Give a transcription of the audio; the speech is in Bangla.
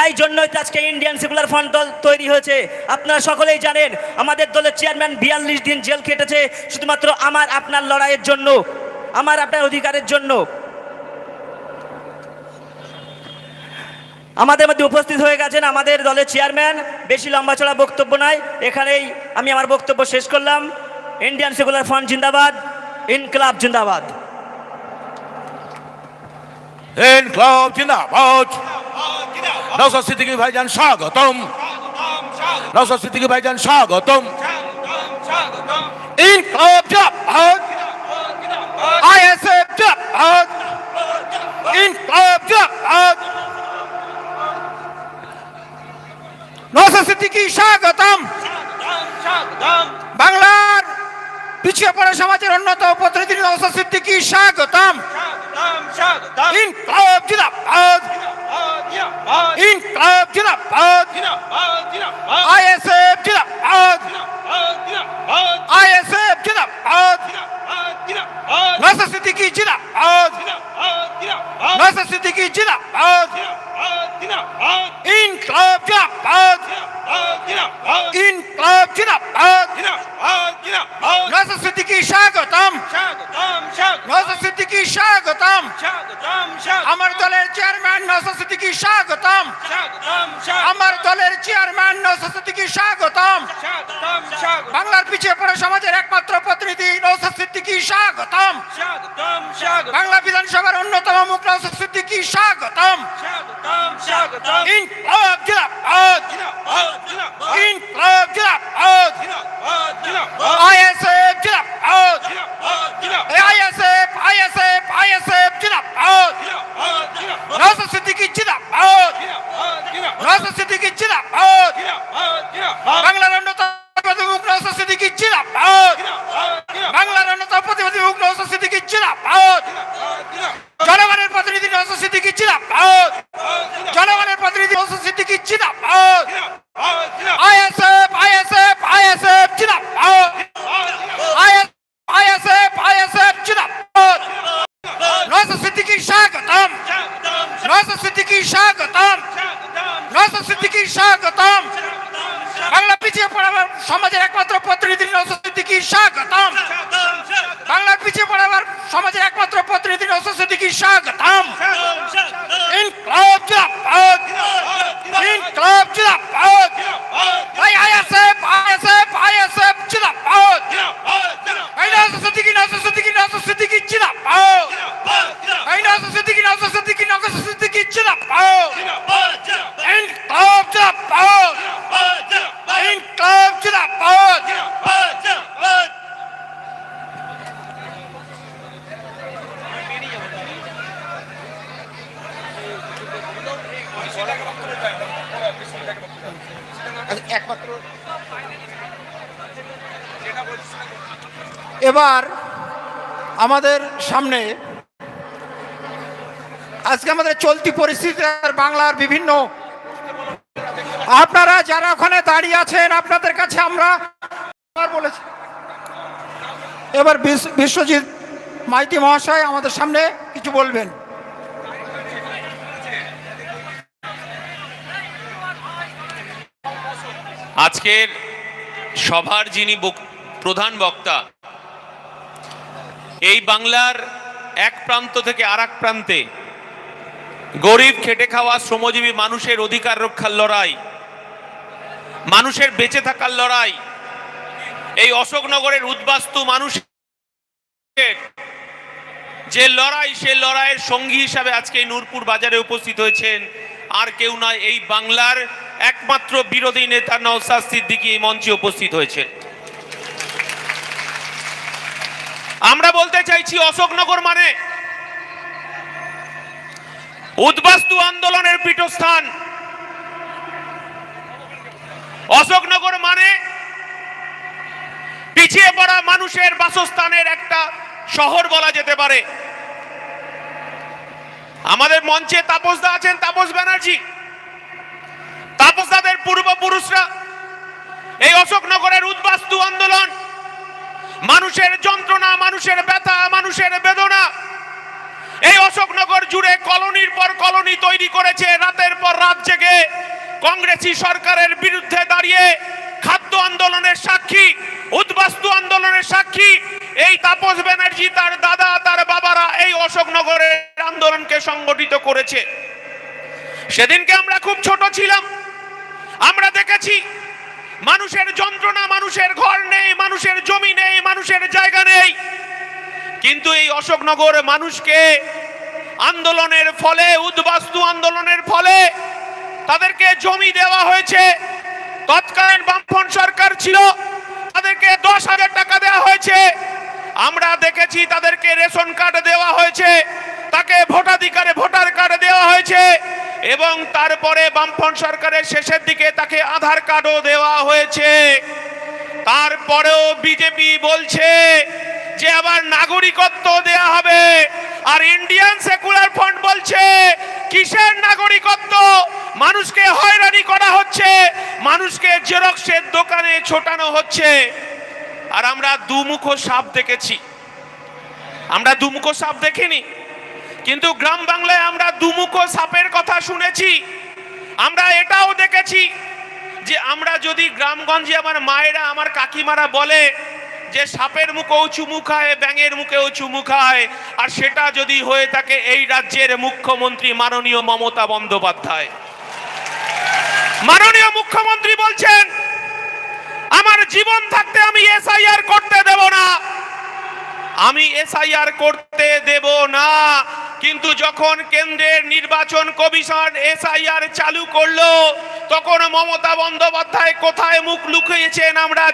তাই জন্যই তো আজকে ইন্ডিয়ান সেকুলার ফ্রন্ট দল তৈরি হয়েছে। আপনারা সকলেই জানেন, আমাদের দলের চেয়ারম্যান বিয়াল্লিশ দিন জেল খেটেছে, শুধুমাত্র আমার, আপনার লড়াইয়ের জন্য, আমার, আপনার অধিকারের জন্য। আমাদের মধ্যে উপস্থিত হয়ে গেছেন আমাদের দলের চেয়ারম্যান বেশি লম্বা চড়া বক্তব্য নয়, এখানেই আমি আমার বক্তব্য শেষ করলাম। ইন্ডিয়ান সেকুলার ফ্রন্ট জিন্দাবাদ ইনকলাব জিন্দাবাদ। ইনকলাব জিন্দাবাদ। নওশাদ সিদ্দিকী ভাইজান স্বাগতম। নওশাদ সিদ্দিকী ভাইজান স্বাগতম। ইনকলাব জিন্দাবাদ আইএসএফ জিন্দাবাদ ইনকলাব জিন্দাবাদ নওশাদ সিদ্দিকী স্বাগতম বাংলার পিছিয়ে পড়া সমাজের অন্যতম প্রতিনিধি নওশাদ সিদ্দিকী স্বাগতম। ইনকলাব জিন্দাবাদ। ইনকলাব জিন্দাবাদ। আইএসএফ জিন্দাবাদ। আইএসএফ জিন্দাবাদ। নওশাদ সিদ্দিকী জিন্দাবাদ। নওশাদ সিদ্দিকী জিন্দাবাদ। ইনকলাব জিন্দাবাদ। ইনকলাব জিন্দাবাদ। নওশাদ সিদ্দিকী স্বাগতম নওশাদ সিদ্দিকী স্বাগতম আমার দলের চেয়ারম্যান নওশাদ সিদ্দিকী স্বাগতম আমার দলের চেয়ারম্যান নওশাদ সিদ্দিকী স্বাগতম বাংলার পিছিয়ে পড়া সমাজের একমাত্র প্রতিনিধি নওশাদ সিদ্দিকী স্বাগতম বাংলা বিধানসভার অন্যতম মুখ নওশাদ সিদ্দিকী স্বাগতম ইনকলাব জিন্দাবাদ ইনকলাব জিন্দাবাদ ISF Get up. Uh, I am. পিছিয়ে পড়া সমাজের একমাত্র প্রতিনিধি নওশাদ সিদ্দিকী স্বাগতম। বাংলার পিছিয়ে পড়াবার সমাজের একমাত্র প্রতিনিধি নওশাদ সিদ্দিকী স্বাগতম। ইনকলাব জিন্দাবাদ। ইনকলাব জিন্দাবাদ ভাই আইএসএফ আইএসএফ আইএসএফ জিন্দাবাদ ভাই নওশাদ সিদ্দিকী নওশাদ সিদ্দিকী নওশাদ সিদ্দিকী জিন্দাবাদ ভাই নওশাদ সিদ্দিকী নওশাদ সিদ্দিকী নওশাদ সিদ্দিকী জিন্দাবাদ ইনকলাব জিন্দাবাদ ইনকলাব জিন্দাবাদ এবার আমাদের সামনে আজকে আমাদের চলতি পরিস্থিতি আর বাংলার বিভিন্ন আপনারা যারা ওখানে দাঁড়িয়ে আছেন, আপনাদের কাছে আমরা বলেছি। এবার বিশ্ব- বিশ্বজিৎ মাইতি মহাশয় আমাদের সামনে কিছু বলবেন। আজকের সভার যিনি প্রধান বক্তা, এই বাংলার এক প্রান্ত থেকে আর প্রান্তে গরিব, খেটে খাওয়া, শ্রমজীবী, মানুষের অধিকার রক্ষার লড়াই, মানুষের বেঁচে থাকার লড়াই, এই অশোকনগরের উদ্বাস্তু মানুষ যে লড়াই, সে লড়াইয়ের সঙ্গী হিসাবে আজকে নূরপুর বাজারে উপস্থিত হয়েছেন। আর কেউ নয়, এই বাংলার একমাত্র বিরোধী নেতা নওসাদ সিদ্দিকী এই মঞ্চে উপস্থিত হয়েছে আমরা বলতে চাইছি অশোকনগর মানে উদ্বাস্তু আন্দোলনের পীঠস্থান। অশোকনগর মানে পিছিয়ে পড়া মানুষের বাসস্থানের একটা শহর বলা যেতে পারে। আমাদের মঞ্চে তাপসদা আছেন, তাপস ব্যানার্জি। তাপসদাদের পূর্বপুরুষরা, এই অশোকনগরের উদ্বাস্তু আন্দোলন, মানুষের যন্ত্রণা, মানুষের ব্যথা, মানুষের বেদনা, এই অশোকনগর জুড়ে কলোনির পর কলোনি তৈরি করেছে রাতের পর রাত জেগে কংগ্রেসি সরকারের বিরুদ্ধে দাঁড়িয়ে খাদ্য আন্দোলনের সাক্ষী, উদ্বাস্তু আন্দোলনের সাক্ষী, এই তাপস ব্যানার্জি, তার দাদা, তার বাবারা এই অশোকনগরের আন্দোলনকে সংগঠিত করেছে? সেদিনকে আমরা খুব ছোট ছিলাম। আমরা দেখেছি মানুষের যন্ত্রণা, মানুষের ঘর নেই, মানুষের জমি নেই, মানুষের জায়গা নেই। কিন্তু এই অশোকনগর মানুষকে আন্দোলনের ফলে, উদ্বাস্তু আন্দোলনের ফলে তাদেরকে জমি দেওয়া হয়েছে। তৎকালীন বামফ্রন্ট সরকার ছিল, তাদেরকে দশ হাজার টাকা দেওয়া হয়েছে। আমরা দেখেছি তাদেরকে রেশন কার্ড দেওয়া হয়েছে। তাকে ভোটাধিকারে ভোটার কার্ড দেওয়া হয়েছে এবং তারপরে বামফ্রন্ট সরকারের শেষের দিকে তাকে আধার কার্ডও দেওয়া হয়েছে। তারপরেও বিজেপি বলছে যে আবার নাগরিকত্ব দেয়া হবে। আর ইন্ডিয়ান সেকুলার ফ্রন্ট বলছে, কিসের নাগরিকত্ব? মানুষকে হয়রানি করা হচ্ছে, মানুষকে জেরক্সের দোকানে ছোটানো হচ্ছে। আর আমরা দুমুখো সাপ দেখেছি। আমরা দুমুখো সাপ দেখিনি। কিন্তু গ্রাম বাংলায় আমরা দুমুখো সাপের কথা শুনেছি। আমরা এটাও দেখেছি যে আমরা যদি গ্রামগঞ্জে আমার মায়েরা, আমার কাকিমারা বলে যে সাপের মুখেও চুমু খায় ব্যাঙের মুখেও চুমু খায় আর সেটা যদি হয়ে থাকে এই রাজ্যের মুখ্যমন্ত্রী মাননীয় মমতা বন্দ্যোপাধ্যায়। মাননীয় মুখ্যমন্ত্রী বলছেন, আমার জীবন থাকতে আমি এসআইআর করতে দেব না। আমি এসআইআর করতে দেব না। কিন্তু যখন কেন্দ্রের নির্বাচন কমিশন এসআইআর চালু করল, তখন মমতা বন্দ্যোপাধ্যায় কোথায় মুখ লুকিয়েছেন আমরা